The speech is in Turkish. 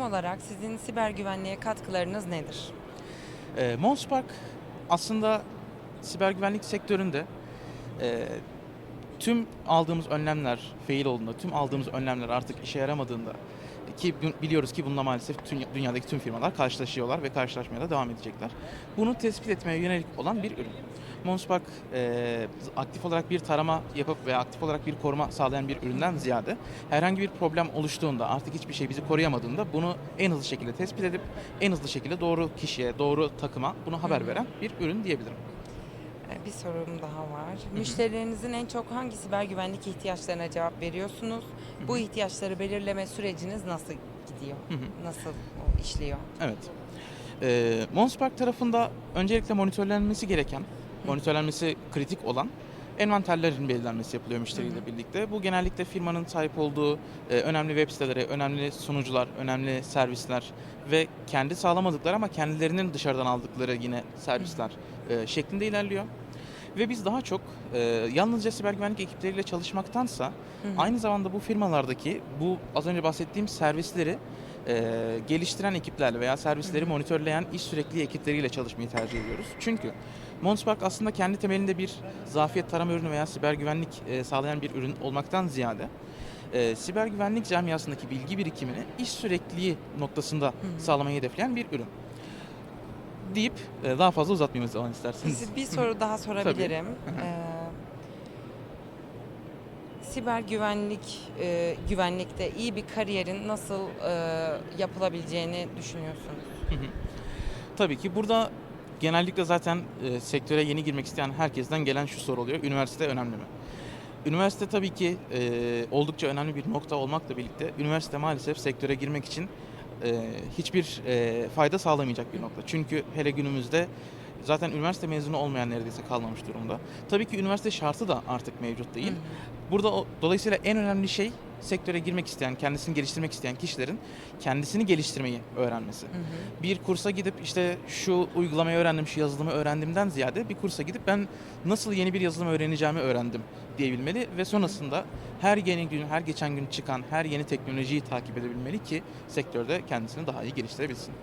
olarak sizin siber güvenliğe katkılarınız nedir? E, Monspark aslında siber güvenlik sektöründe e, tüm aldığımız önlemler fail olduğunda, tüm aldığımız önlemler artık işe yaramadığında ki biliyoruz ki bununla maalesef tüm, dünyadaki tüm firmalar karşılaşıyorlar ve karşılaşmaya da devam edecekler. Bunu tespit etmeye yönelik olan bir ürün. Monspark e, aktif olarak bir tarama yapıp veya aktif olarak bir koruma sağlayan bir üründen ziyade herhangi bir problem oluştuğunda artık hiçbir şey bizi koruyamadığında bunu en hızlı şekilde tespit edip en hızlı şekilde doğru kişiye, doğru takıma bunu haber veren bir ürün diyebilirim. Ee, Bir sorum daha var. Müşterilerinizin en çok hangi siber güvenlik ihtiyaçlarına cevap veriyorsunuz? Bu ihtiyaçları belirleme süreciniz nasıl gidiyor? Nasıl işliyor? Evet. Ee, Monspark tarafında öncelikle monitörlenmesi gereken, monitörlenmesi kritik olan envanterlerin belirlenmesi yapılıyor müşteriyle birlikte. Bu genellikle firmanın sahip olduğu e, önemli web siteleri, önemli sunucular, önemli servisler ve kendi sağlamadıkları ama kendilerinin dışarıdan aldıkları yine servisler e, şeklinde ilerliyor. Ve biz daha çok e, yalnızca siber güvenlik ekipleriyle çalışmaktansa Hı hı. aynı zamanda bu firmalardaki bu az önce bahsettiğim servisleri e, geliştiren ekiplerle veya servisleri Hı hı. monitörleyen iş sürekli ekipleriyle çalışmayı tercih ediyoruz. Çünkü Monspark aslında kendi temelinde bir zafiyet tarama ürünü veya siber güvenlik e, sağlayan bir ürün olmaktan ziyade e, siber güvenlik camiasındaki bilgi birikimini iş sürekliliği noktasında hı. sağlamayı hedefleyen bir ürün. Deyip e, daha fazla uzatmayayım o zaman isterseniz. Bir soru daha sorabilirim. Ee, siber güvenlik e, güvenlikte iyi bir kariyerin nasıl e, yapılabileceğini düşünüyorsunuz? Tabii ki burada genellikle zaten e, sektöre yeni girmek isteyen herkesten gelen şu soru oluyor. Üniversite önemli mi? Üniversite tabii ki e, oldukça önemli bir nokta olmakla birlikte üniversite maalesef sektöre girmek için e, hiçbir e, fayda sağlamayacak bir nokta. Çünkü hele günümüzde zaten üniversite mezunu olmayan neredeyse kalmamış durumda. Tabii ki üniversite şartı da artık mevcut değil. Burada o- dolayısıyla en önemli şey sektöre girmek isteyen, kendisini geliştirmek isteyen kişilerin kendisini geliştirmeyi öğrenmesi. Hı hı. Bir kursa gidip işte şu uygulamayı öğrendim, şu yazılımı öğrendimden ziyade bir kursa gidip ben nasıl yeni bir yazılım öğreneceğimi öğrendim diyebilmeli ve sonrasında her yeni gün, her geçen gün çıkan her yeni teknolojiyi takip edebilmeli ki sektörde kendisini daha iyi geliştirebilsin.